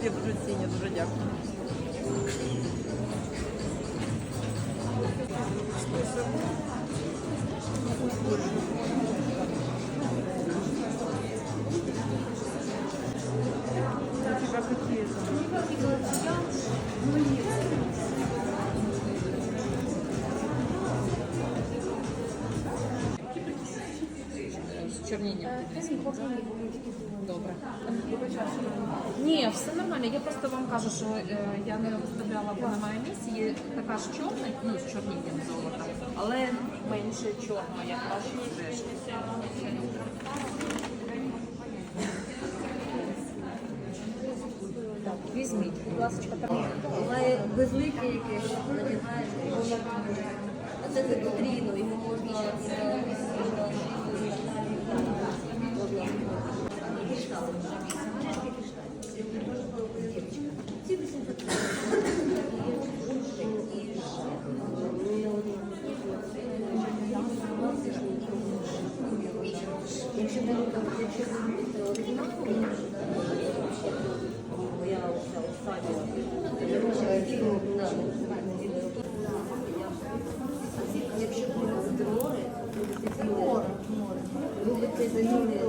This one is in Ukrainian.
люди дуже цінні. Чернение. Ні, все нормально. Я просто вам кажу, що е, я не виставляла, бо немає місця. Є така ж чорна, ну, з чорнінням золота, але менше чорного, як теж. Так, візьміть, будь ласка, там. Має безлике якесь, надягаєш, воно А це потрібно, його можна Любите за ними,